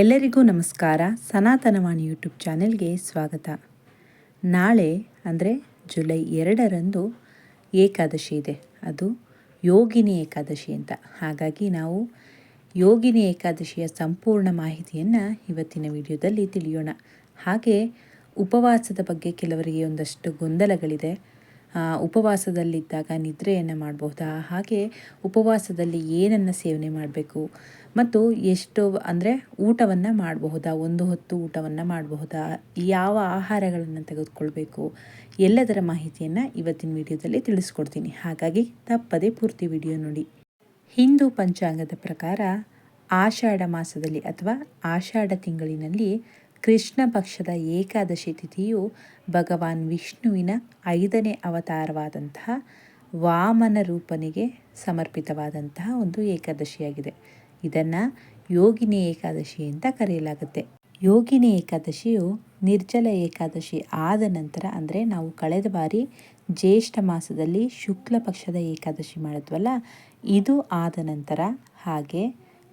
ಎಲ್ಲರಿಗೂ ನಮಸ್ಕಾರ. ಸನಾತನವಾಣಿ ಯೂಟ್ಯೂಬ್ ಚಾನೆಲ್ಗೆ ಸ್ವಾಗತ. ನಾಳೆ ಅಂದರೆ ಜುಲೈ ಎರಡರಂದು ಏಕಾದಶಿ ಇದೆ. ಅದು ಯೋಗಿನಿ ಏಕಾದಶಿ ಅಂತ. ಹಾಗಾಗಿ ನಾವು ಯೋಗಿನಿ ಏಕಾದಶಿಯ ಸಂಪೂರ್ಣ ಮಾಹಿತಿಯನ್ನು ಇವತ್ತಿನ ವಿಡಿಯೋದಲ್ಲಿ ತಿಳಿಯೋಣ. ಹಾಗೆ ಉಪವಾಸದ ಬಗ್ಗೆ ಕೆಲವರಿಗೆ ಒಂದಷ್ಟು ಗೊಂದಲಗಳಿದೆ. ಉಪವಾಸದಲ್ಲಿದ್ದಾಗ ನಿದ್ರೆಯನ್ನು ಮಾಡಬಹುದಾ ಹಾಗೆ ಉಪವಾಸದಲ್ಲಿ ಏನನ್ನು ಸೇವನೆ ಮಾಡಬೇಕು? ಮತ್ತು ಎಷ್ಟು ಅಂದರೆ ಊಟವನ್ನು ಮಾಡಬಹುದಾ? ಒಂದು ಹೊತ್ತು ಊಟವನ್ನು ಮಾಡಬಹುದಾ? ಯಾವ ಆಹಾರಗಳನ್ನು ತೆಗೆದುಕೊಳ್ಬೇಕು? ಎಲ್ಲದರ ಮಾಹಿತಿಯನ್ನು ಇವತ್ತಿನ ವಿಡಿಯೋದಲ್ಲಿ ತಿಳಿಸ್ಕೊಡ್ತೀನಿ. ಹಾಗಾಗಿ ತಪ್ಪದೇ ಪೂರ್ತಿ ವಿಡಿಯೋ ನೋಡಿ. ಹಿಂದೂ ಪಂಚಾಂಗದ ಪ್ರಕಾರ ಆಷಾಢ ಮಾಸದಲ್ಲಿ ಅಥವಾ ಆಷಾಢ ತಿಂಗಳಿನಲ್ಲಿ ಕೃಷ್ಣ ಪಕ್ಷದ ಏಕಾದಶಿ ತಿಥಿಯು ಭಗವಾನ್ ವಿಷ್ಣುವಿನ ಐದನೇ ಅವತಾರವಾದಂತಹ ವಾಮನ ರೂಪನಿಗೆ ಸಮರ್ಪಿತವಾದಂತಹ ಒಂದು ಏಕಾದಶಿಯಾಗಿದೆ. ಇದನ್ನು ಯೋಗಿನಿ ಏಕಾದಶಿ ಅಂತ ಕರೆಯಲಾಗುತ್ತೆ. ಯೋಗಿನಿ ಏಕಾದಶಿಯು ನಿರ್ಜಲ ಏಕಾದಶಿ ಆದ ನಂತರ ಅಂದರೆ ನಾವು ಕಳೆದ ಬಾರಿ ಜ್ಯೇಷ್ಠ ಮಾಸದಲ್ಲಿ ಶುಕ್ಲ ಪಕ್ಷದ ಏಕಾದಶಿ ಮಾಡಿದ್ವಲ್ಲ, ಇದು ಆದ ನಂತರ ಹಾಗೆ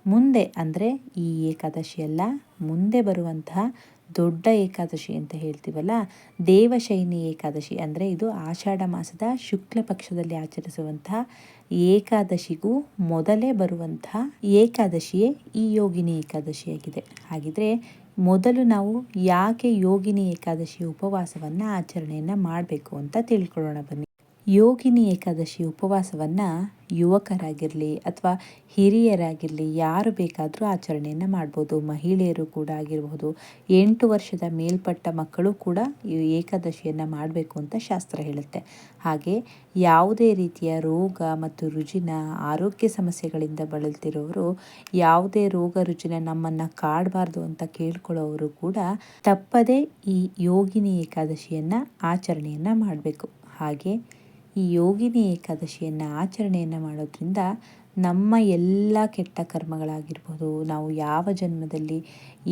ಮುಂದೆ ಅಂದರೆ ಈ ಏಕಾದಶಿಯೆಲ್ಲ ಮುಂದೆ ಬರುವಂತಹ ದೊಡ್ಡ ಏಕಾದಶಿ ಅಂತ ಹೇಳ್ತೀವಲ್ಲ, ದೇವಶೈನಿ ಏಕಾದಶಿ ಅಂದರೆ ಇದು ಆಷಾಢ ಮಾಸದ ಶುಕ್ಲ ಪಕ್ಷದಲ್ಲಿ ಆಚರಿಸುವಂತಹ ಏಕಾದಶಿಗೂ ಮೊದಲೇ ಬರುವಂತಹ ಏಕಾದಶಿಯೇ ಈ ಯೋಗಿನಿ ಏಕಾದಶಿಯಾಗಿದೆ ಹಾಗಿದ್ರೆ ಮೊದಲು ನಾವು ಯಾಕೆ ಯೋಗಿನಿ ಏಕಾದಶಿ ಉಪವಾಸವನ್ನು ಆಚರಣೆಯನ್ನು ಮಾಡಬೇಕು ಅಂತ ತಿಳ್ಕೊಳ್ಳೋಣ ಬನ್ನಿ. ಯೋಗಿನಿ ಏಕಾದಶಿ ಉಪವಾಸವನ್ನು ಯುವಕರಾಗಿರಲಿ ಅಥವಾ ಹಿರಿಯರಾಗಿರಲಿ ಯಾರು ಬೇಕಾದರೂ ಆಚರಣೆಯನ್ನು ಮಾಡ್ಬೋದು. ಮಹಿಳೆಯರು ಕೂಡ ಆಗಿರಬಹುದು, ಎಂಟು ವರ್ಷದ ಮೇಲ್ಪಟ್ಟ ಮಕ್ಕಳು ಕೂಡ ಈ ಏಕಾದಶಿಯನ್ನು ಮಾಡಬೇಕು ಅಂತ ಶಾಸ್ತ್ರ ಹೇಳುತ್ತೆ. ಹಾಗೆ ಯಾವುದೇ ರೀತಿಯ ರೋಗ ಮತ್ತು ರುಜಿನ ಆರೋಗ್ಯ ಸಮಸ್ಯೆಗಳಿಂದ ಬಳಲ್ತಿರೋರು, ಯಾವುದೇ ರೋಗ ರುಜಿನ ನಮ್ಮನ್ನು ಕಾಡಬಾರ್ದು ಅಂತ ಕೇಳ್ಕೊಳ್ಳೋರು ಕೂಡ ತಪ್ಪದೇ ಈ ಯೋಗಿನಿ ಏಕಾದಶಿಯನ್ನು ಆಚರಣೆಯನ್ನು ಮಾಡಬೇಕು. ಹಾಗೆ ಈ ಯೋಗಿನಿ ಏಕಾದಶಿಯನ್ನು, ಆಚರಣೆಯನ್ನು ಮಾಡೋದ್ರಿಂದ ನಮ್ಮ ಎಲ್ಲ ಕೆಟ್ಟ ಕರ್ಮಗಳಾಗಿರ್ಬೋದು, ನಾವು ಯಾವ ಜನ್ಮದಲ್ಲಿ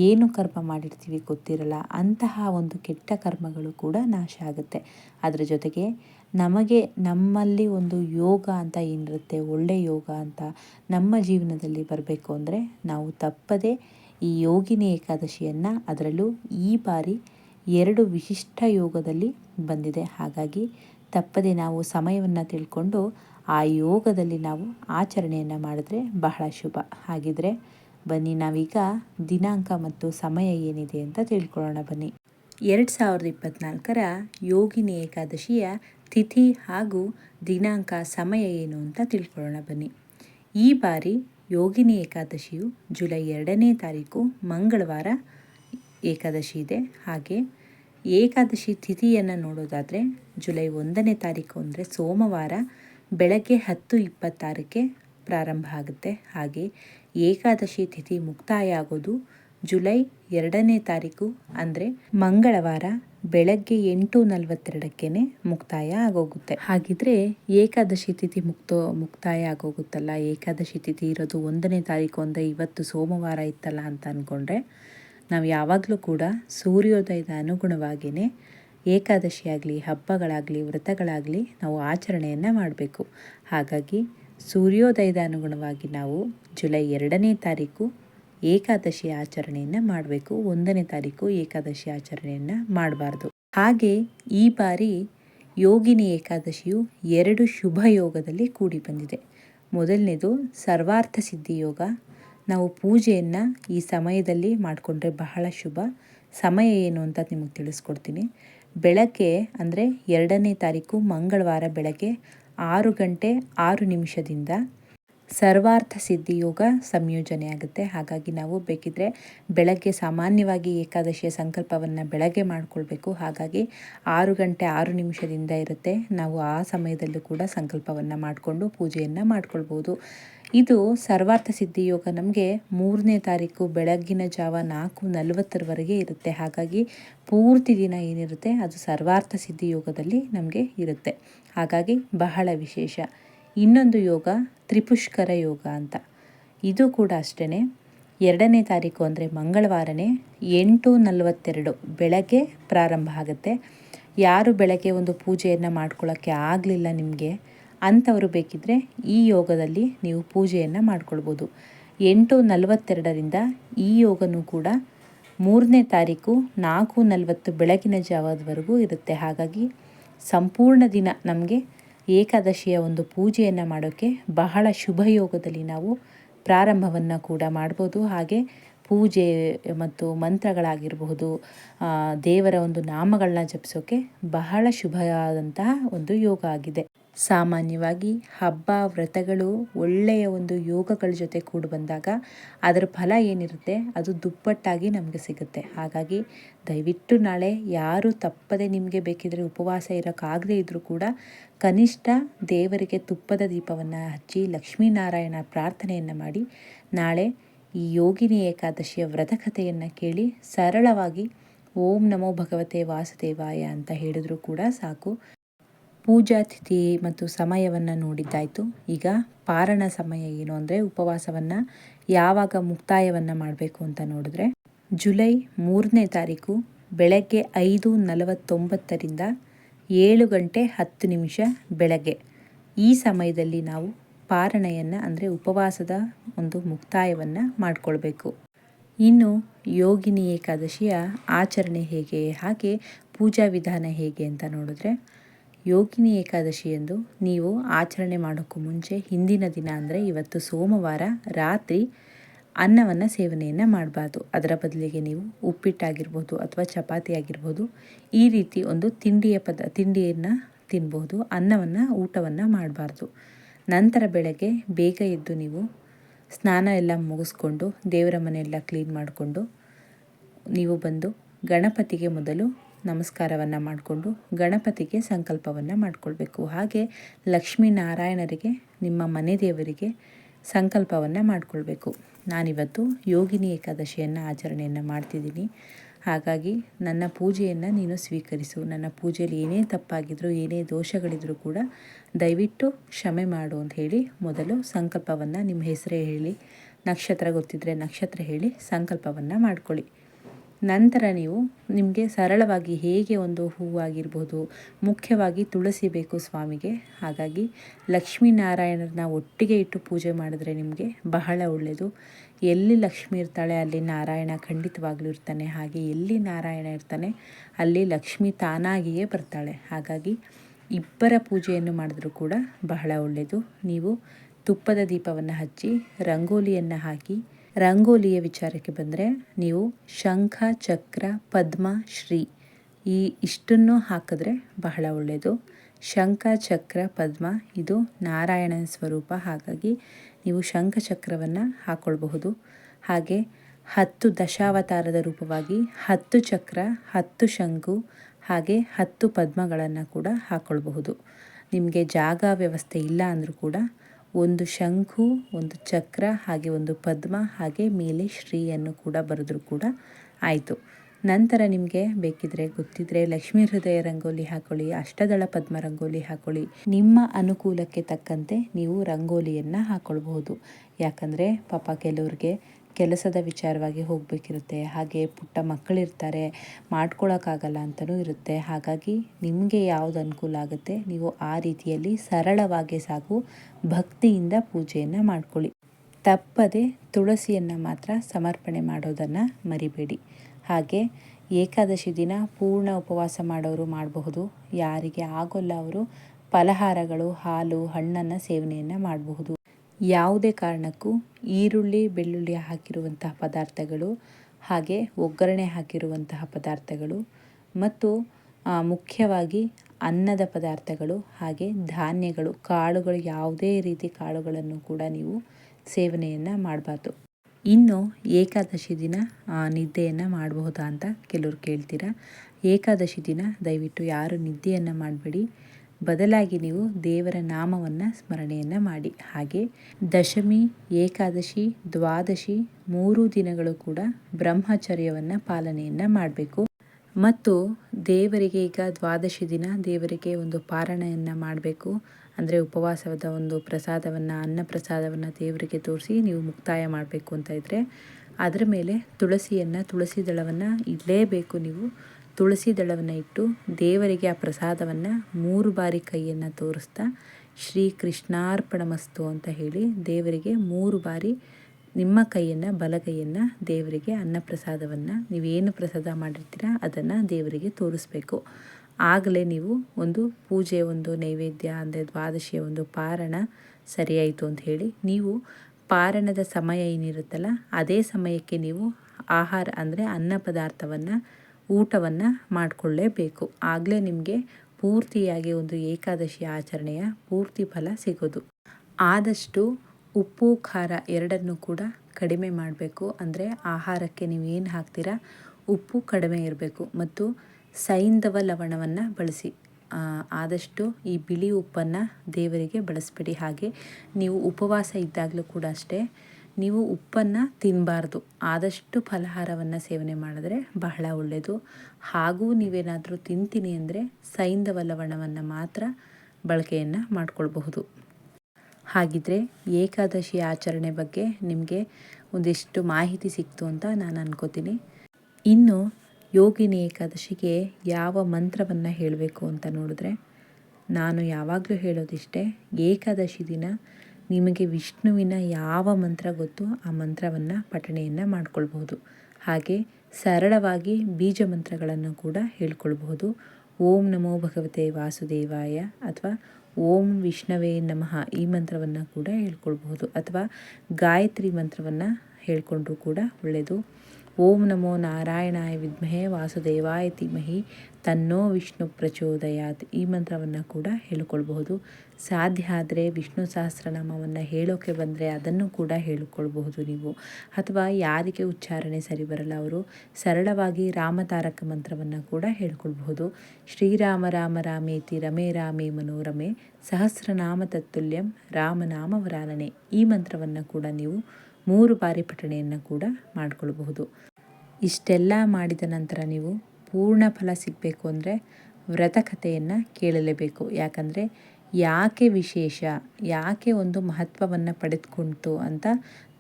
ಏನು ಕರ್ಮ ಮಾಡಿರ್ತೀವಿ ಗೊತ್ತಿರಲ್ಲ, ಅಂತಹ ಒಂದು ಕೆಟ್ಟ ಕರ್ಮಗಳು ಕೂಡ ನಾಶ ಆಗುತ್ತೆ. ಅದರ ಜೊತೆಗೆ ನಮಗೆ ನಮ್ಮಲ್ಲಿ ಒಂದು ಯೋಗ ಅಂತ ಏನಿರುತ್ತೆ ಒಳ್ಳೆಯ ಯೋಗ ಅಂತ ನಮ್ಮ ಜೀವನದಲ್ಲಿ ಬರಬೇಕು ಅಂದರೆ ನಾವು ತಪ್ಪದೇ ಈ ಯೋಗಿನಿ ಏಕಾದಶಿಯನ್ನು ಅದರಲ್ಲೂ ಈ ಬಾರಿ ಎರಡು ವಿಶಿಷ್ಟ ಯೋಗದಲ್ಲಿ ಬಂದಿದೆ. ಹಾಗಾಗಿ ತಪ್ಪದೆ ನಾವು ಸಮಯವನ್ನು ತಿಳ್ಕೊಂಡು ಆ ಯೋಗದಲ್ಲಿ ನಾವು ಆಚರಣೆಯನ್ನು ಮಾಡಿದ್ರೆ ಬಹಳ ಶುಭ. ಹಾಗಿದ್ರೆ ಬನ್ನಿ ನಾವೀಗ ದಿನಾಂಕ ಮತ್ತು ಸಮಯ ಏನಿದೆ ಅಂತ ತಿಳ್ಕೊಳ್ಳೋಣ ಬನ್ನಿ. ಎರಡು ಸಾವಿರದ ಇಪ್ಪತ್ನಾಲ್ಕರ ಯೋಗಿನಿ ಏಕಾದಶಿಯ ತಿಥಿ ಹಾಗೂ ದಿನಾಂಕ ಸಮಯ ಏನು ಅಂತ ತಿಳ್ಕೊಳ್ಳೋಣ ಬನ್ನಿ. ಈ ಬಾರಿ ಯೋಗಿನಿ ಏಕಾದಶಿಯು ಜುಲೈ ಎರಡನೇ ತಾರೀಕು ಮಂಗಳವಾರ ಏಕಾದಶಿ ಇದೆ. ಹಾಗೆ ಏಕಾದಶಿ ತಿಥಿಯನ್ನು ನೋಡೋದಾದರೆ ಜುಲೈ ಒಂದನೇ ತಾರೀಕು ಅಂದರೆ ಸೋಮವಾರ ಬೆಳಗ್ಗೆ ಹತ್ತು ಇಪ್ಪತ್ತಾರಕ್ಕೆ ಪ್ರಾರಂಭ ಆಗುತ್ತೆ. ಹಾಗೆ ಏಕಾದಶಿ ತಿಥಿ ಮುಕ್ತಾಯ ಆಗೋದು ಜುಲೈ ಎರಡನೇ ತಾರೀಕು ಅಂದರೆ ಮಂಗಳವಾರ ಬೆಳಗ್ಗೆ ಎಂಟು ನಲವತ್ತೆರಡಕ್ಕೇ ಮುಕ್ತಾಯ ಆಗೋಗುತ್ತೆ. ಹಾಗಿದ್ರೆ ಏಕಾದಶಿ ತಿಥಿ ಮುಕ್ತೋ ಮುಕ್ತಾಯ ಆಗೋಗುತ್ತಲ್ಲ? ಏಕಾದಶಿ ತಿಥಿ ಇರೋದು ಒಂದನೇ ತಾರೀಕು ಅಂದರೆ ಇವತ್ತು ಸೋಮವಾರ ಇತ್ತಲ್ಲ ಅಂತ ಅಂದ್ಕೊಂಡ್ರೆ ನಾವು ಯಾವಾಗಲೂ ಕೂಡ ಸೂರ್ಯೋದಯದ ಅನುಗುಣವಾಗಿಯೇ ಏಕಾದಶಿಯಾಗಲಿ, ಹಬ್ಬಗಳಾಗಲಿ, ವ್ರತಗಳಾಗಲಿ ನಾವು ಆಚರಣೆಯನ್ನು ಮಾಡಬೇಕು. ಹಾಗಾಗಿ ಸೂರ್ಯೋದಯದ ಅನುಗುಣವಾಗಿ ನಾವು ಜುಲೈ ಎರಡನೇ ತಾರೀಕು ಏಕಾದಶಿ ಆಚರಣೆಯನ್ನು ಮಾಡಬೇಕು. ಒಂದನೇ ತಾರೀಕು ಏಕಾದಶಿ ಆಚರಣೆಯನ್ನು ಮಾಡಬಾರ್ದು. ಹಾಗೆ ಈ ಬಾರಿ ಯೋಗಿನಿ ಏಕಾದಶಿಯು ಎರಡು ಶುಭ ಯೋಗದಲ್ಲಿ ಕೂಡಿ ಬಂದಿದೆ. ಮೊದಲನೇದು ಸರ್ವಾರ್ಥ ಸಿದ್ಧಿ ಯೋಗ ನಾವು ಪೂಜೆಯನ್ನು ಈ ಸಮಯದಲ್ಲಿ ಮಾಡಿಕೊಂಡ್ರೆ ಬಹಳ ಶುಭ. ಸಮಯ ಏನು ಅಂತ ನಿಮಗೆ ತಿಳಿಸ್ಕೊಡ್ತೀನಿ. ಬೆಳಗ್ಗೆ ಅಂದರೆ ಎರಡನೇ ತಾರೀಕು ಮಂಗಳವಾರ ಬೆಳಗ್ಗೆ ಆರು ಗಂಟೆ ಆರು ನಿಮಿಷದಿಂದ ಸರ್ವಾರ್ಥ ಸಿದ್ಧಿ ಯೋಗ ಸಂಯೋಜನೆ ಆಗುತ್ತೆ. ಹಾಗಾಗಿ ನಾವು ಬೇಕಿದ್ರೆ ಬೆಳಗ್ಗೆ ಸಾಮಾನ್ಯವಾಗಿ ಏಕಾದಶಿಯ ಸಂಕಲ್ಪವನ್ನು ಬೆಳಗ್ಗೆ ಮಾಡಿಕೊಳ್ಬೇಕು. ಹಾಗಾಗಿ ಆರು ಗಂಟೆ ಆರು ನಿಮಿಷದಿಂದ ಇರುತ್ತೆ. ನಾವು ಆ ಸಮಯದಲ್ಲೂ ಕೂಡ ಸಂಕಲ್ಪವನ್ನು ಮಾಡಿಕೊಂಡು ಪೂಜೆಯನ್ನು ಮಾಡ್ಕೊಳ್ಬೋದು. ಇದು ಸರ್ವಾರ್ಥ ಸಿದ್ಧಿ ಯೋಗ ನಮಗೆ ಮೂರನೇ ತಾರೀಕು ಬೆಳಗ್ಗಿನ ಜಾವ ನಾಲ್ಕು ನಲವತ್ತರವರೆಗೆ ಇರುತ್ತೆ. ಹಾಗಾಗಿ ಪೂರ್ತಿ ದಿನ ಏನಿರುತ್ತೆ ಅದು ಸರ್ವಾರ್ಥ ಸಿದ್ಧಿ ಯೋಗದಲ್ಲಿ ನಮಗೆ ಇರುತ್ತೆ. ಹಾಗಾಗಿ ಬಹಳ ವಿಶೇಷ. ಇನ್ನೊಂದು ಯೋಗ ತ್ರಿಪುಷ್ಕರ ಯೋಗ ಅಂತ. ಇದು ಕೂಡ ಅಷ್ಟೇ ಎರಡನೇ ತಾರೀಕು ಅಂದರೆ ಮಂಗಳವಾರನೇ ಎಂಟು ನಲವತ್ತೆರಡು ಬೆಳಗ್ಗೆ ಪ್ರಾರಂಭ ಆಗುತ್ತೆ. ಯಾರು ಬೆಳಗ್ಗೆ ಒಂದು ಪೂಜೆಯನ್ನು ಮಾಡ್ಕೊಳ್ಳೋಕ್ಕೆ ಆಗಲಿಲ್ಲ ನಿಮಗೆ ಅಂಥವರು ಬೇಕಿದ್ದರೆ ಈ ಯೋಗದಲ್ಲಿ ನೀವು ಪೂಜೆಯನ್ನು ಮಾಡ್ಕೊಳ್ಬೋದು. ಎಂಟು ನಲವತ್ತೆರಡರಿಂದ ಈ ಯೋಗನೂ ಕೂಡ ಮೂರನೇ ತಾರೀಕು ನಾಲ್ಕು ನಲವತ್ತು ಬೆಳಗಿನ ಜಾವದವರೆಗೂ ಇರುತ್ತೆ. ಹಾಗಾಗಿ ಸಂಪೂರ್ಣ ದಿನ ನಮಗೆ ಏಕಾದಶಿಯ ಒಂದು ಪೂಜೆಯನ್ನು ಮಾಡೋಕ್ಕೆ ಬಹಳ ಶುಭ ಯೋಗದಲ್ಲಿ ನಾವು ಪ್ರಾರಂಭವನ್ನು ಕೂಡ ಮಾಡ್ಬೋದು. ಹಾಗೆ ಪೂಜೆ ಮತ್ತು ಮಂತ್ರಗಳಾಗಿರಬಹುದು ದೇವರ ಒಂದು ನಾಮಗಳನ್ನ ಜಪಿಸೋಕೆ ಬಹಳ ಶುಭವಾದಂತಹ ಒಂದು ಯೋಗ ಆಗಿದೆ. ಸಾಮಾನ್ಯವಾಗಿ ಹಬ್ಬ, ವ್ರತಗಳು ಒಳ್ಳೆಯ ಒಂದು ಯೋಗಗಳ ಜೊತೆ ಕೂಡಿ ಬಂದಾಗ ಅದರ ಫಲ ಏನಿರುತ್ತೆ? ಅದು ದುಪ್ಪಟ್ಟಾಗಿ ನಮಗೆ ಸಿಗುತ್ತೆ. ಹಾಗಾಗಿ ದಯವಿಟ್ಟು ನಾಳೆ ಯಾರು ತಪ್ಪದೆ ನಿಮಗೆ ಬೇಕಿದ್ರೆ ಉಪವಾಸ ಇರೋಕ್ಕಾಗದೇ ಇದ್ದರೂ ಕೂಡ ಕನಿಷ್ಠ ದೇವರಿಗೆ ತುಪ್ಪದ ದೀಪವನ್ನು ಹಚ್ಚಿ ಲಕ್ಷ್ಮೀನಾರಾಯಣ ಪ್ರಾರ್ಥನೆಯನ್ನು ಮಾಡಿ ನಾಳೆ ಈ ಯೋಗಿನಿ ಏಕಾದಶಿಯ ವ್ರತಕಥೆಯನ್ನು ಕೇಳಿ ಸರಳವಾಗಿ ಓಂ ನಮೋ ಭಗವತೆ ವಾಸುದೇವಾಯ ಅಂತ ಹೇಳಿದರೂ ಕೂಡ ಸಾಕು. ಪೂಜಾ ತಿಥಿ ಮತ್ತು ಸಮಯವನ್ನು ನೋಡಿದ್ದಾಯಿತು. ಈಗ ಪಾರಣ ಸಮಯ ಏನು ಅಂದರೆ ಉಪವಾಸವನ್ನು ಯಾವಾಗ ಮುಕ್ತಾಯವನ್ನು ಮಾಡಬೇಕು ಅಂತ ನೋಡಿದ್ರೆ ಜುಲೈ ಮೂರನೇ ತಾರೀಕು ಬೆಳಗ್ಗೆ ಐದು ನಲವತ್ತೊಂಬತ್ತರಿಂದ ಏಳು ಗಂಟೆ ಹತ್ತು ನಿಮಿಷ ಬೆಳಗ್ಗೆ. ಈ ಸಮಯದಲ್ಲಿ ನಾವು ಪಾರಣೆಯನ್ನು ಅಂದರೆ ಉಪವಾಸದ ಒಂದು ಮುಕ್ತಾಯವನ್ನು ಮಾಡಿಕೊಳ್ಬೇಕು. ಇನ್ನು ಯೋಗಿನಿ ಏಕಾದಶಿಯ ಆಚರಣೆ ಹೇಗೆ, ಹಾಗೆ ಪೂಜಾ ವಿಧಾನ ಹೇಗೆ ಅಂತ ನೋಡಿದ್ರೆ ಯೋಗಿನಿ ಏಕಾದಶಿಯಂದು ನೀವು ಆಚರಣೆ ಮಾಡೋಕ್ಕೂ ಮುಂಚೆ ಹಿಂದಿನ ದಿನ ಅಂದರೆ ಇವತ್ತು ಸೋಮವಾರ ರಾತ್ರಿ ಅನ್ನವನ್ನು ಸೇವನೆಯನ್ನು ಮಾಡಬಾರ್ದು. ಅದರ ಬದಲಿಗೆ ನೀವು ಉಪ್ಪಿಟ್ಟಾಗಿರ್ಬೋದು ಅಥವಾ ಚಪಾತಿ ಆಗಿರ್ಬೋದು ಈ ರೀತಿ ಒಂದು ತಿಂಡಿಯ ಪದ, ತಿಂಡಿಯನ್ನು ತಿನ್ಬೋದು, ಅನ್ನವನ್ನು, ಊಟವನ್ನು ಮಾಡಬಾರ್ದು. ನಂತರ ಬೆಳಗ್ಗೆ ಬೇಗ ಎದ್ದು ನೀವು ಸ್ನಾನ ಎಲ್ಲ ಮುಗಿಸ್ಕೊಂಡು ದೇವರ ಮನೆಯೆಲ್ಲ ಕ್ಲೀನ್ ಮಾಡಿಕೊಂಡು ನೀವು ಬಂದು ಗಣಪತಿಗೆ ಮೊದಲು ನಮಸ್ಕಾರವನ್ನು ಮಾಡಿಕೊಂಡು ಗಣಪತಿಗೆ ಸಂಕಲ್ಪವನ್ನು ಮಾಡಿಕೊಳ್ಬೇಕು. ಹಾಗೆ ಲಕ್ಷ್ಮೀನಾರಾಯಣರಿಗೆ, ನಿಮ್ಮ ಮನೆ ದೇವರಿಗೆ ಸಂಕಲ್ಪವನ್ನು ಮಾಡಿಕೊಳ್ಬೇಕು. ನಾನಿವತ್ತು ಯೋಗಿನಿ ಏಕಾದಶಿಯನ್ನು ಆಚರಣೆಯನ್ನು ಮಾಡ್ತಿದ್ದೀನಿ. ಹಾಗಾಗಿ ನನ್ನ ಪೂಜೆಯನ್ನು ನೀನು ಸ್ವೀಕರಿಸು. ನನ್ನ ಪೂಜೆಯಲ್ಲಿ ಏನೇ ತಪ್ಪಾಗಿದ್ದರೂ ಏನೇ ದೋಷಗಳಿದ್ರೂ ಕೂಡ ದಯವಿಟ್ಟು ಕ್ಷಮೆ ಮಾಡು ಅಂತ ಹೇಳಿ ಮೊದಲು ಸಂಕಲ್ಪವನ್ನು ನಿಮ್ಮ ಹೆಸರೇ ಹೇಳಿ, ನಕ್ಷತ್ರ ಗೊತ್ತಿದ್ದರೆ ನಕ್ಷತ್ರ ಹೇಳಿ ಸಂಕಲ್ಪವನ್ನು ಮಾಡ್ಕೊಳ್ಳಿ. ನಂತರ ನೀವು ನಿಮಗೆ ಸರಳವಾಗಿ ಹೇಗೆ ಒಂದು ಹೂವಾಗಿರ್ಬೋದು? ಮುಖ್ಯವಾಗಿ ತುಳಸಿ ಬೇಕು ಸ್ವಾಮಿಗೆ. ಹಾಗಾಗಿ ಲಕ್ಷ್ಮೀನಾರಾಯಣರನ್ನ ಒಟ್ಟಿಗೆ ಇಟ್ಟು ಪೂಜೆ ಮಾಡಿದ್ರೆ ನಿಮಗೆ ಬಹಳ ಒಳ್ಳೆಯದು ಎಲ್ಲಿ ಲಕ್ಷ್ಮಿ ಇರ್ತಾಳೆ ಅಲ್ಲಿ ನಾರಾಯಣ ಖಂಡಿತವಾಗ್ಲೂ ಇರ್ತಾನೆ. ಹಾಗೆ ಎಲ್ಲಿ ನಾರಾಯಣ ಇರ್ತಾನೆ ಅಲ್ಲಿ ಲಕ್ಷ್ಮಿ ತಾನಾಗಿಯೇ ಬರ್ತಾಳೆ. ಹಾಗಾಗಿ ಇಬ್ಬರ ಪೂಜೆಯನ್ನು ಮಾಡಿದ್ರೂ ಕೂಡ ಬಹಳ ಒಳ್ಳೆಯದು ನೀವು ತುಪ್ಪದ ದೀಪವನ್ನು ಹಚ್ಚಿ, ರಂಗೋಲಿಯನ್ನು ಹಾಕಿ ರಂಗೋಲಿಯ ವಿಚಾರಕ್ಕೆ ಬಂದರೆ ನೀವು ಶಂಖ, ಚಕ್ರ, ಪದ್ಮ, ಶ್ರೀ ಈ ಇಷ್ಟನ್ನು ಹಾಕಿದ್ರೆ ಬಹಳ ಒಳ್ಳೆಯದು ಶಂಖ, ಚಕ್ರ, ಪದ್ಮ ಇದು ನಾರಾಯಣನ ಸ್ವರೂಪ. ಹಾಗಾಗಿ ನೀವು ಶಂಖ, ಚಕ್ರವನ್ನು ಹಾಕ್ಕೊಳ್ಬಹುದು ಹಾಗೆ ಹತ್ತು ದಶಾವತಾರದ ರೂಪವಾಗಿ ಹತ್ತು ಚಕ್ರ, ಹತ್ತು ಶಂಕು ಹಾಗೆ ಹತ್ತು ಪದ್ಮಗಳನ್ನು ಕೂಡ ಹಾಕ್ಕೊಳ್ಬಹುದು ನಿಮಗೆ ಜಾಗ ವ್ಯವಸ್ಥೆ ಇಲ್ಲ ಅಂದರೂ ಕೂಡ ಒಂದು ಶಂಖು, ಒಂದು ಚಕ್ರ, ಹಾಗೆ ಒಂದು ಪದ್ಮ, ಹಾಗೆ ಮೇಲೆ ಶ್ರೀಯನ್ನು ಕೂಡ ಬರೆದ್ರು ಕೂಡ ಆಯಿತು. ನಂತರ ನಿಮಗೆ ಬೇಕಿದ್ರೆ ಗೊತ್ತಿದ್ರೆ ಲಕ್ಷ್ಮೀ ಹೃದಯ ರಂಗೋಲಿ ಹಾಕೊಳ್ಳಿ, ಅಷ್ಟದಳ ಪದ್ಮ ರಂಗೋಲಿ ಹಾಕೊಳ್ಳಿ. ನಿಮ್ಮ ಅನುಕೂಲಕ್ಕೆ ತಕ್ಕಂತೆ ನೀವು ರಂಗೋಲಿಯನ್ನು ಹಾಕೊಳ್ಬಹುದು. ಯಾಕಂದರೆ ಪಾಪ ಕೆಲವ್ರಿಗೆ ಕೆಲಸದ ವಿಚಾರವಾಗಿ ಹೋಗಬೇಕಿರುತ್ತೆ. ಹಾಗೆ ಪುಟ್ಟ ಮಕ್ಕಳಿರ್ತಾರೆ ಮಾಡ್ಕೊಳ್ಳೋಕ್ಕಾಗಲ್ಲ ಅಂತಲೂ ಇರುತ್ತೆ. ಹಾಗಾಗಿ ನಿಮಗೆ ಯಾವುದು ಅನುಕೂಲ ಆಗುತ್ತೆ, ನೀವು ಆ ರೀತಿಯಲ್ಲಿ ಸರಳವಾಗಿ ಸಾಕು ಭಕ್ತಿಯಿಂದ ಪೂಜೆಯನ್ನು ಮಾಡ್ಕೊಳ್ಳಿ. ತಪ್ಪದೆ ತುಳಸಿಯನ್ನು ಮಾತ್ರ ಸಮರ್ಪಣೆ ಮಾಡೋದನ್ನು ಮರಿಬೇಡಿ. ಹಾಗೆ ಏಕಾದಶಿ ದಿನ ಪೂರ್ಣ ಉಪವಾಸ ಮಾಡೋರು ಮಾಡಬಹುದು. ಯಾರಿಗೆ ಆಗೋಲ್ಲ ಅವರು ಫಲಹಾರಗಳು ಹಾಲು, ಹಣ್ಣನ್ನು ಸೇವನೆಯನ್ನು ಮಾಡಬಹುದು. ಯಾವುದೇ ಕಾರಣಕ್ಕೂ ಈರುಳ್ಳಿ, ಬೆಳ್ಳುಳ್ಳಿ ಹಾಕಿರುವಂತಹ ಪದಾರ್ಥಗಳು ಹಾಗೆ ಒಗ್ಗರಣೆ ಹಾಕಿರುವಂತಹ ಪದಾರ್ಥಗಳು ಮತ್ತು ಮುಖ್ಯವಾಗಿ ಅನ್ನದ ಪದಾರ್ಥಗಳು ಹಾಗೆ ಧಾನ್ಯಗಳು, ಕಾಳುಗಳು, ಯಾವುದೇ ರೀತಿ ಕಾಳುಗಳನ್ನು ಕೂಡ ನೀವು ಸೇವನೆಯನ್ನು ಮಾಡಬಾರ್ದು. ಇನ್ನು ಏಕಾದಶಿ ದಿನ ನಿದ್ದೆಯನ್ನು ಮಾಡಬಹುದಾ ಅಂತ ಕೆಲವರು ಕೇಳ್ತೀರಾ? ಏಕಾದಶಿ ದಿನ ದಯವಿಟ್ಟು ಯಾರು ನಿದ್ದೆಯನ್ನು ಮಾಡಬೇಡಿ. ಬದಲಾಗಿ ನೀವು ದೇವರ ನಾಮವನ್ನು ಸ್ಮರಣೆಯನ್ನು ಮಾಡಿ. ಹಾಗೆ ದಶಮಿ, ಏಕಾದಶಿ, ದ್ವಾದಶಿ ಮೂರು ದಿನಗಳು ಕೂಡ ಬ್ರಹ್ಮಚರ್ಯವನ್ನು ಪಾಲನೆಯನ್ನು ಮಾಡಬೇಕು. ಮತ್ತು ದೇವರಿಗೆ ಈಗ ದ್ವಾದಶಿ ದಿನ, ದೇವರಿಗೆ ಒಂದು ಪಾರಣೆಯನ್ನು ಮಾಡಬೇಕು. ಅಂದರೆ ಉಪವಾಸದ ಒಂದು ಪ್ರಸಾದವನ್ನು, ಅನ್ನ ಪ್ರಸಾದವನ್ನು ದೇವರಿಗೆ ತೋರಿಸಿ ನೀವು ಮುಕ್ತಾಯ ಮಾಡಬೇಕು ಅಂತ ಇದ್ದರೆ ಅದರ ಮೇಲೆ ತುಳಸಿಯನ್ನು, ತುಳಸಿ ದಳವನ್ನು ಇಡಲೇಬೇಕು ನೀವು. ತುಳಸಿ ದಳವನ್ನು ಇಟ್ಟು ದೇವರಿಗೆ ಆ ಪ್ರಸಾದವನ್ನು ಮೂರು ಬಾರಿ ಕೈಯನ್ನು ತೋರಿಸ್ತಾ ಶ್ರೀ ಕೃಷ್ಣಾರ್ಪಣಮಸ್ತು ಅಂತ ಹೇಳಿ ದೇವರಿಗೆ ಮೂರು ಬಾರಿ ನಿಮ್ಮ ಕೈಯನ್ನು ಬಲಗೈಯನ್ನು ದೇವರಿಗೆ ಅನ್ನ ಅನ್ನಪ್ರಸಾದವನ್ನು, ನೀವೇನು ಪ್ರಸಾದ ಮಾಡಿರ್ತೀರ ಅದನ್ನು ದೇವರಿಗೆ ತೋರಿಸ್ಬೇಕು. ಆಗಲೇ ನೀವು ಒಂದು ಪೂಜೆ, ಒಂದು ನೈವೇದ್ಯ, ಅಂದರೆ ದ್ವಾದಶಿಯ ಒಂದು ಪಾರಣ ಸರಿಯಾಯಿತು ಅಂತ ಹೇಳಿ ನೀವು ಪಾರಣದ ಸಮಯ ಏನಿರುತ್ತಲ್ಲ, ಅದೇ ಸಮಯಕ್ಕೆ ನೀವು ಆಹಾರ, ಅಂದರೆ ಅನ್ನ ಪದಾರ್ಥವನ್ನು ಊಟವನ್ನು ಮಾಡಿಕೊಳ್ಳೇಬೇಕು. ಆಗಲೇ ನಿಮಗೆ ಪೂರ್ತಿಯಾಗಿ ಒಂದು ಏಕಾದಶಿ ಆಚರಣೆಯ ಪೂರ್ತಿ ಫಲ ಸಿಗೋದು. ಆದಷ್ಟು ಉಪ್ಪು, ಖಾರ ಎರಡನ್ನೂ ಕೂಡ ಕಡಿಮೆ ಮಾಡಬೇಕು. ಅಂದರೆ ಆಹಾರಕ್ಕೆ ನೀವು ಏನು ಹಾಕ್ತೀರಾ? ಉಪ್ಪು ಕಡಿಮೆ ಇರಬೇಕು. ಮತ್ತು ಸೈಂಧವ ಲವಣವನ್ನು ಬಳಸಿ. ಆದಷ್ಟು ಈ ಬಿಳಿ ಉಪ್ಪನ್ನು ದೇವರಿಗೆ ಬಳಸಬೇಡಿ. ಹಾಗೆ ನೀವು ಉಪವಾಸ ಇದ್ದಾಗಲೂ ಕೂಡ ಅಷ್ಟೇ ನೀವು ಉಪ್ಪನ್ನು ತಿನ್ನಬಾರ್ದು ಆದಷ್ಟು ಫಲಹಾರವನ್ನು ಸೇವನೆ ಮಾಡಿದ್ರೆ ಬಹಳ ಒಳ್ಳೆಯದು ಹಾಗೂ ನೀವೇನಾದರೂ ತಿಂತೀನಿ ಅಂದರೆ ಸೈಂಧವ ಲವಣವನ್ನು ಮಾತ್ರ ಬಳಕೆಯನ್ನು ಮಾಡಿಕೊಳ್ಬಹುದು. ಹಾಗಿದ್ರೆ ಏಕಾದಶಿ ಆಚರಣೆ ಬಗ್ಗೆ ನಿಮಗೆ ಒಂದಿಷ್ಟು ಮಾಹಿತಿ ಸಿಕ್ತು ಅಂತ ನಾನು ಅನ್ಕೋತೀನಿ. ಇನ್ನು ಯೋಗಿನಿ ಏಕಾದಶಿಗೆ ಯಾವ ಮಂತ್ರವನ್ನು ಹೇಳಬೇಕು ಅಂತ ನೋಡಿದ್ರೆ ನಾನು ಯಾವಾಗಲೂ ಹೇಳೋದಿಷ್ಟೇ ಏಕಾದಶಿ ದಿನ ನಿಮಗೆ ವಿಷ್ಣುವಿನ ಯಾವ ಮಂತ್ರ ಗೊತ್ತೋ ಆ ಮಂತ್ರವನ್ನು ಪಠಣೆಯನ್ನು ಮಾಡಿಕೊಳ್ಬಹುದು. ಹಾಗೆ ಸರಳವಾಗಿ ಬೀಜ ಮಂತ್ರಗಳನ್ನು ಕೂಡ ಹೇಳ್ಕೊಳ್ಬಹುದು. ಓಂ ನಮೋ ಭಗವತೆ ವಾಸುದೇವಾಯ ಅಥವಾ ಓಂ ವಿಷ್ಣವೇ ನಮಃ ಈ ಮಂತ್ರವನ್ನು ಕೂಡ ಹೇಳ್ಕೊಳ್ಬಹುದು. ಅಥವಾ ಗಾಯತ್ರಿ ಮಂತ್ರವನ್ನು ಹೇಳ್ಕೊಂಡ್ರೂ ಕೂಡ ಒಳ್ಳೆಯದು ಓಂ ನಮೋ ನಾರಾಯಣಾಯ ವಿದ್ಮಹೇ ವಾಸುದೇವಾಯ ಧೀಮಹಿ ತನ್ನೋ ವಿಷ್ಣು ಪ್ರಚೋದಯಾತ್. ಈ ಮಂತ್ರವನ್ನು ಕೂಡ ಹೇಳಿಕೊಳ್ಬಹುದು. ಸಾಧ್ಯ ಆದರೆ ವಿಷ್ಣು ಸಹಸ್ರನಾಮವನ್ನು ಹೇಳೋಕೆ ಬಂದರೆ ಅದನ್ನು ಕೂಡ ಹೇಳಿಕೊಳ್ಬಹುದು ನೀವು. ಅಥವಾ ಯಾರಿಗೆ ಉಚ್ಚಾರಣೆ ಸರಿ ಬರಲ್ಲ ಅವರು ಸರಳವಾಗಿ ರಾಮತಾರಕ ಮಂತ್ರವನ್ನು ಕೂಡ ಹೇಳ್ಕೊಳ್ಬಹುದು. ಶ್ರೀರಾಮ ರಾಮ ರಾಮೇತಿ ರಮೇ ರಾಮೇ ಮನೋರಮೆ ಸಹಸ್ರನಾಮ ತತ್ತುಲ್ಯಂ ರಾಮನಾಮ ವರಾಲನೆ. ಈ ಮಂತ್ರವನ್ನು ಕೂಡ ನೀವು ಮೂರು ಬಾರಿ ಪಠಣೆಯನ್ನು ಕೂಡ ಮಾಡಿಕೊಳ್ಬಹುದು. ಇಷ್ಟೆಲ್ಲ ಮಾಡಿದ ನಂತರ ನೀವು ಪೂರ್ಣ ಫಲ ಸಿಗಬೇಕು ಅಂದರೆ ವ್ರತಕಥೆಯನ್ನು ಕೇಳಲೇಬೇಕು. ಯಾಕಂದರೆ ಯಾಕೆ ವಿಶೇಷ, ಯಾಕೆ ಒಂದು ಮಹತ್ವವನ್ನು ಪಡೆದುಕೊಂತು ಅಂತ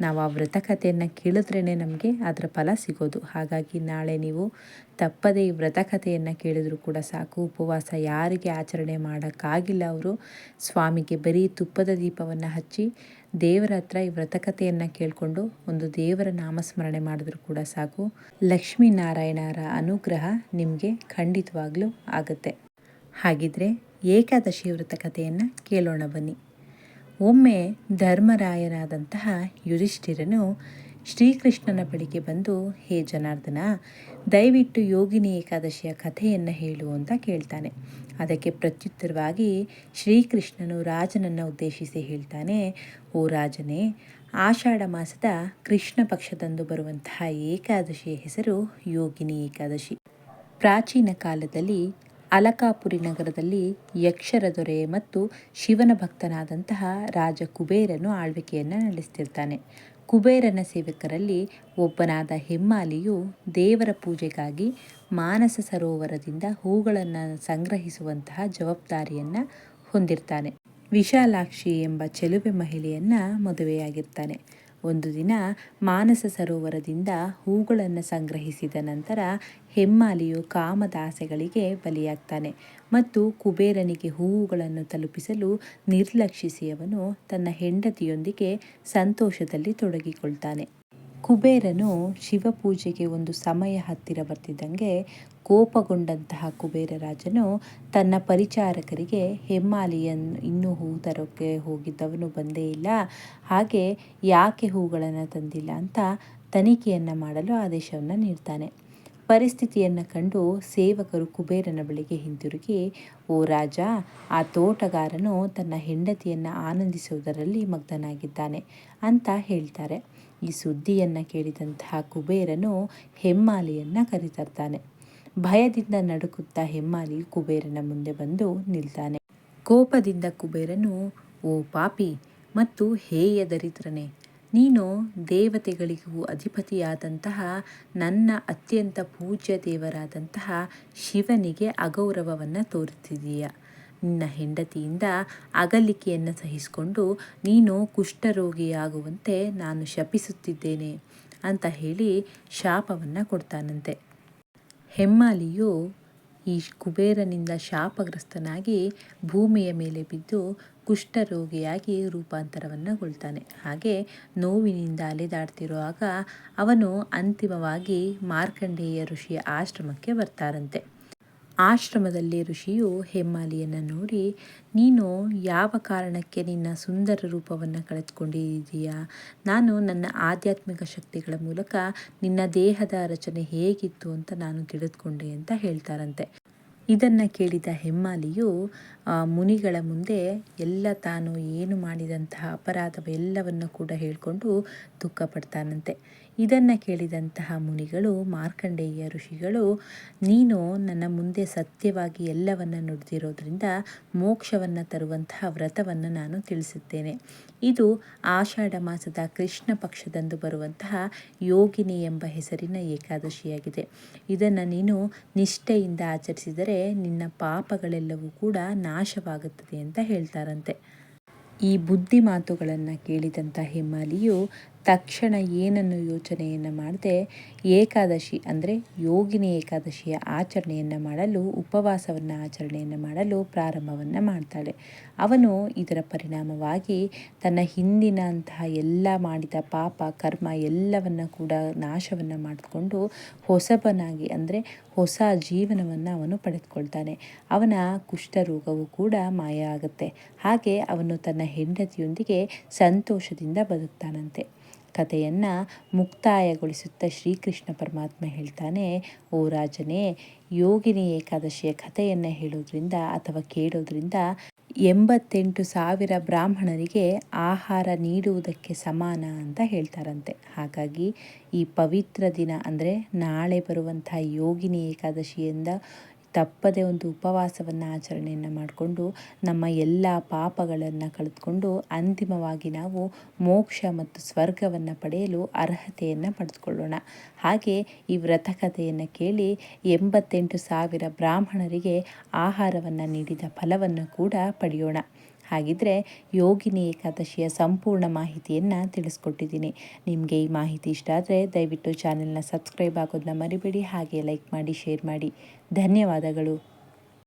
ನಾವು ಆ ವ್ರತಕಥೆಯನ್ನು ಕೇಳಿದ್ರೇ ನಮಗೆ ಅದರ ಫಲ ಸಿಗೋದು. ಹಾಗಾಗಿ ನಾಳೆ ನೀವು ತಪ್ಪದೇ ಈ ವ್ರತಕಥೆಯನ್ನು ಕೇಳಿದರೂ ಕೂಡ ಸಾಕು. ಉಪವಾಸ ಯಾರಿಗೆ ಆಚರಣೆ ಮಾಡೋಕ್ಕಾಗಿಲ್ಲ ಅವರು, ಸ್ವಾಮಿಗೆ ಬರೀ ತುಪ್ಪದ ದೀಪವನ್ನು ಹಚ್ಚಿ ದೇವರ ಹತ್ರ ಈ ವ್ರತಕಥೆಯನ್ನು ಕೇಳಿಕೊಂಡು ಒಂದು ದೇವರ ನಾಮಸ್ಮರಣೆ ಮಾಡಿದ್ರು ಕೂಡ ಸಾಕು. ಲಕ್ಷ್ಮೀನಾರಾಯಣರ ಅನುಗ್ರಹ ನಿಮಗೆ ಖಂಡಿತವಾಗ್ಲೂ ಆಗುತ್ತೆ. ಹಾಗಿದ್ರೆ ಏಕಾದಶಿ ವ್ರತಕಥೆಯನ್ನು ಕೇಳೋಣ ಬನ್ನಿ. ಒಮ್ಮೆ ಧರ್ಮರಾಯನಾದಂತಹ ಯುಧಿಷ್ಠಿರನು ಶ್ರೀಕೃಷ್ಣನ ಬಳಿಗೆ ಬಂದು, ಹೇ ಜನಾರ್ದನ ದಯವಿಟ್ಟು ಯೋಗಿನಿ ಏಕಾದಶಿಯ ಕಥೆಯನ್ನು ಹೇಳು ಅಂತ ಕೇಳ್ತಾನೆ. ಅದಕ್ಕೆ ಪ್ರತ್ಯುತ್ತರವಾಗಿ ಶ್ರೀಕೃಷ್ಣನು ರಾಜನನ್ನು ಉದ್ದೇಶಿಸಿ ಹೇಳ್ತಾನೆ, ಓ ರಾಜನೇ, ಆಷಾಢ ಮಾಸದ ಕೃಷ್ಣ ಪಕ್ಷದಂದು ಬರುವಂತಹ ಏಕಾದಶಿಯ ಹೆಸರು ಯೋಗಿನಿ ಏಕಾದಶಿ. ಪ್ರಾಚೀನ ಕಾಲದಲ್ಲಿ ಅಲಕಾಪುರಿ ನಗರದಲ್ಲಿ ಯಕ್ಷರ ದೊರೆ ಮತ್ತು ಶಿವನ ಭಕ್ತನಾದಂತಹ ರಾಜ ಕುಬೇರನು ಆಳ್ವಿಕೆಯನ್ನು ನಡೆಸ್ತಿರ್ತಾನೆ. ಕುಬೇರನ ಸೇವಕರಲ್ಲಿ ಒಬ್ಬನಾದ ಹೆಮ್ಮಾಲಿಯು ದೇವರ ಪೂಜೆಗಾಗಿ ಮಾನಸ ಸರೋವರದಿಂದ ಹೂಗಳನ್ನು ಸಂಗ್ರಹಿಸುವಂತಹ ಜವಾಬ್ದಾರಿಯನ್ನು ಹೊಂದಿರ್ತಾನೆ. ವಿಶಾಲಾಕ್ಷಿ ಎಂಬ ಚೆಲುವೆ ಮಹಿಳೆಯನ್ನು ಮದುವೆಯಾಗಿರ್ತಾನೆ. ಒಂದು ದಿನ ಮಾನಸ ಸರೋವರದಿಂದ ಹೂಗಳನ್ನು ಸಂಗ್ರಹಿಸಿದ ನಂತರ ಹೆಮ್ಮಾಲಿಯು ಕಾಮದಾಸೆಗಳಿಗೆ ಬಲಿಯಾಗ್ತಾನೆ ಮತ್ತು ಕುಬೇರನಿಗೆ ಹೂವುಗಳನ್ನು ತಲುಪಿಸಲು ನಿರ್ಲಕ್ಷಿಸಿ ಅವನು ತನ್ನ ಹೆಂಡತಿಯೊಂದಿಗೆ ಸಂತೋಷದಲ್ಲಿ ತೊಡಗಿಕೊಳ್ತಾನೆ. ಕುಬೇರನು ಶಿವಪೂಜೆಗೆ ಒಂದು ಸಮಯ ಹತ್ತಿರ ಬರ್ತಿದ್ದಂಗೆ ಕೋಪಗೊಂಡಂತಹ ಕುಬೇರ ರಾಜನು ತನ್ನ ಪರಿಚಾರಕರಿಗೆ ಹೆಮ್ಮಾಲಿಯನ್ನು ಇನ್ನೂ ಹೂ ತರೋಕ್ಕೆ ಹೋಗಿದ್ದವನು ಬಂದೇ ಇಲ್ಲ. ಹಾಗೆ ಯಾಕೆ ಹೂಗಳನ್ನು ತಂದಿಲ್ಲ ಅಂತ ತನಿಖೆಯನ್ನು ಮಾಡಲು ಆದೇಶವನ್ನು ನೀಡ್ತಾನೆ. ಪರಿಸ್ಥಿತಿಯನ್ನು ಕಂಡು ಸೇವಕರು ಕುಬೇರನ ಬಳಿಗೆ ಹಿಂತಿರುಗಿ, ಓ ರಾಜ, ಆ ತೋಟಗಾರನು ತನ್ನ ಹೆಂಡತಿಯನ್ನು ಆನಂದಿಸುವುದರಲ್ಲಿ ಮಗ್ನನಾಗಿದ್ದಾನೆ ಅಂತ ಹೇಳ್ತಾರೆ. ಈ ಸುದ್ದಿಯನ್ನು ಕೇಳಿದಂತಹ ಕುಬೇರನು ಹೆಮ್ಮಾಲಿಯನ್ನು ಕರೆತರ್ತಾನೆ. ಭಯದಿಂದ ನಡುಕುತ್ತಾ ಹೆಮ್ಮಾಲಿ ಕುಬೇರನ ಮುಂದೆ ಬಂದು ನಿಲ್ತಾನೆ. ಕೋಪದಿಂದ ಕುಬೇರನು, ಓ ಪಾಪಿ, ಮತ್ತು ಹೇಯ ದರಿದ್ರನೇ ನೀನು ದೇವತೆಗಳಿಗೂ ಅಧಿಪತಿಯಾದಂತಹ ನನ್ನ ಅತ್ಯಂತ ಪೂಜ್ಯ ದೇವರಾದಂತಹ ಶಿವನಿಗೆ ಅಗೌರವವನ್ನು ತೋರುತ್ತಿದೀಯ ನಿನ್ನ ಹೆಂಡತಿಯಿಂದ ಅಗಲಿಕೆಯನ್ನು ಸಹಿಸಿಕೊಂಡು ನೀನು ಕುಷ್ಠರೋಗಿಯಾಗುವಂತೆ ನಾನು ಶಪಿಸುತ್ತಿದ್ದೇನೆ ಅಂತ ಹೇಳಿ ಶಾಪವನ್ನು ಕೊಡ್ತಾನಂತೆ. ಹೆಮ್ಮಾಲಿಯು ಈ ಕುಬೇರನಿಂದ ಶಾಪಗ್ರಸ್ತನಾಗಿ ಭೂಮಿಯ ಮೇಲೆ ಬಿದ್ದು ಕುಷ್ಠರೋಗಿಯಾಗಿ ರೂಪಾಂತರವನ್ನುಗೊಳ್ತಾನೆ ಹಾಗೆ ನೋವಿನಿಂದ ಅಲೆದಾಡ್ತಿರುವಾಗ ಅವನು ಅಂತಿಮವಾಗಿ ಮಾರ್ಕಂಡೇಯ ಋಷಿಯ ಆಶ್ರಮಕ್ಕೆ ಬರ್ತಾರಂತೆ ಆಶ್ರಮದಲ್ಲಿ ಋಷಿಯು ಹೆಮ್ಮಾಲಿಯನ್ನು ನೋಡಿ, ನೀನು ಯಾವ ಕಾರಣಕ್ಕೆ ನಿನ್ನ ಸುಂದರ ರೂಪವನ್ನು ಕಳೆದುಕೊಂಡಿದ್ದೀಯಾ? ನಾನು ನನ್ನ ಆಧ್ಯಾತ್ಮಿಕ ಶಕ್ತಿಗಳ ಮೂಲಕ ನಿನ್ನ ದೇಹದ ರಚನೆ ಹೇಗಿತ್ತು ಅಂತ ನಾನು ತಿಳಿದುಕೊಂಡೆ ಅಂತ ಹೇಳ್ತಾರಂತೆ. ಇದನ್ನು ಕೇಳಿದ ಹೆಮ್ಮಾಲಿಯು ಮುನಿಗಳ ಮುಂದೆ ಎಲ್ಲ ತಾನು ಏನು ಮಾಡಿದಂತಹ ಅಪರಾಧವೆಲ್ಲವನ್ನು ಕೂಡ ಹೇಳಿಕೊಂಡು ದುಃಖ ಪಡ್ತಾನಂತೆ ಇದನ್ನು ಕೇಳಿದಂತಹ ಮುನಿಗಳು, ಮಾರ್ಕಂಡೇಯ ಋಷಿಗಳು, ನೀನು ನನ್ನ ಮುಂದೆ ಸತ್ಯವಾಗಿ ಎಲ್ಲವನ್ನು ನುಡಿದಿರೋದ್ರಿಂದ ಮೋಕ್ಷವನ್ನು ತರುವಂತಹ ವ್ರತವನ್ನು ನಾನು ತಿಳಿಸುತ್ತೇನೆ. ಇದು ಆಷಾಢ ಮಾಸದ ಕೃಷ್ಣ ಪಕ್ಷದಂದು ಬರುವಂತಹ ಯೋಗಿನಿ ಎಂಬ ಹೆಸರಿನ ಏಕಾದಶಿಯಾಗಿದೆ. ಇದನ್ನು ನೀನು ನಿಷ್ಠೆಯಿಂದ ಆಚರಿಸಿದರೆ ನಿನ್ನ ಪಾಪಗಳೆಲ್ಲವೂ ಕೂಡ ನಾಶವಾಗುತ್ತದೆ ಅಂತ ಹೇಳ್ತಾರಂತೆ. ಈ ಬುದ್ಧಿ ಮಾತುಗಳನ್ನು ಕೇಳಿದಂಥ ಹೆಮ್ಮಾಲಿಯು ತಕ್ಷಣ ಏನನ್ನು ಯೋಚನೆಯನ್ನು ಮಾಡದೆ ಏಕಾದಶಿ ಅಂದರೆ ಯೋಗಿನಿ ಏಕಾದಶಿಯ ಆಚರಣೆಯನ್ನು ಮಾಡಲು, ಉಪವಾಸವನ್ನು ಆಚರಣೆಯನ್ನು ಮಾಡಲು ಪ್ರಾರಂಭವನ್ನು ಮಾಡ್ತಾಳೆ. ಅವನು ಇದರ ಪರಿಣಾಮವಾಗಿ ತನ್ನ ಹಿಂದಿನ ಅಂತಹ ಎಲ್ಲ ಮಾಡಿದ ಪಾಪ, ಕರ್ಮ ಎಲ್ಲವನ್ನು ಕೂಡ ನಾಶವನ್ನು ಮಾಡಿಕೊಂಡು ಹೊಸಬನಾಗಿ ಅಂದರೆ ಹೊಸ ಜೀವನವನ್ನು ಅವನು ಪಡೆದುಕೊಳ್ತಾನೆ. ಅವನ ಕುಷ್ಠರೋಗವು ಕೂಡ ಮಾಯ ಆಗುತ್ತೆ. ಹಾಗೆ ಅವನು ತನ್ನ ಹೆಂಡತಿಯೊಂದಿಗೆ ಸಂತೋಷದಿಂದ ಬದುಕ್ತಾನಂತೆ. ಕಥೆಯನ್ನು ಮುಕ್ತಾಯಗೊಳಿಸುತ್ತಾ ಶ್ರೀಕೃಷ್ಣ ಪರಮಾತ್ಮ ಹೇಳ್ತಾನೆ, ಓ ರಾಜನೇ, ಯೋಗಿನಿ ಏಕಾದಶಿಯ ಕಥೆಯನ್ನು ಹೇಳೋದ್ರಿಂದ ಅಥವಾ ಕೇಳೋದ್ರಿಂದ ಎಂಬತ್ತೆಂಟು ಸಾವಿರ ಬ್ರಾಹ್ಮಣರಿಗೆ ಆಹಾರ ನೀಡುವುದಕ್ಕೆ ಸಮಾನ ಅಂತ ಹೇಳ್ತಾರಂತೆ. ಹಾಗಾಗಿ ಈ ಪವಿತ್ರ ದಿನ ಅಂದರೆ ನಾಳೆ ಬರುವಂಥ ಯೋಗಿನಿ ಏಕಾದಶಿಯಿಂದ ತಪ್ಪದೆ ಒಂದು ಉಪವಾಸವನ್ನು ಆಚರಣೆಯನ್ನು ಮಾಡಿಕೊಂಡು ನಮ್ಮ ಎಲ್ಲ ಪಾಪಗಳನ್ನು ಕಳೆದುಕೊಂಡು ಅಂತಿಮವಾಗಿ ನಾವು ಮೋಕ್ಷ ಮತ್ತು ಸ್ವರ್ಗವನ್ನು ಪಡೆಯಲು ಅರ್ಹತೆಯನ್ನು ಪಡೆದುಕೊಳ್ಳೋಣ. ಹಾಗೆ ಈ ವ್ರತಕಥೆಯನ್ನು ಕೇಳಿ ಎಂಬತ್ತೆಂಟು ಸಾವಿರ ಬ್ರಾಹ್ಮಣರಿಗೆ ಆಹಾರವನ್ನು ನೀಡಿದ ಫಲವನ್ನು ಕೂಡ ಪಡೆಯೋಣ. ಹಾಗಿದ್ರೆ ಯೋಗಿನಿ ಏಕಾದಶಿಯ ಸಂಪೂರ್ಣ ಮಾಹಿತಿಯನ್ನು ತಿಳಿಸ್ಕೊಟ್ಟಿದ್ದೀನಿ. ನಿಮಗೆ ಈ ಮಾಹಿತಿ ಇಷ್ಟ ಆದರೆ ದಯವಿಟ್ಟು ಚಾನೆಲ್ನ ಸಬ್ಸ್ಕ್ರೈಬ್ ಆಗೋದನ್ನ ಮರಿಬೇಡಿ, ಹಾಗೆ ಲೈಕ್ ಮಾಡಿ, ಶೇರ್ ಮಾಡಿ. ಧನ್ಯವಾದಗಳು.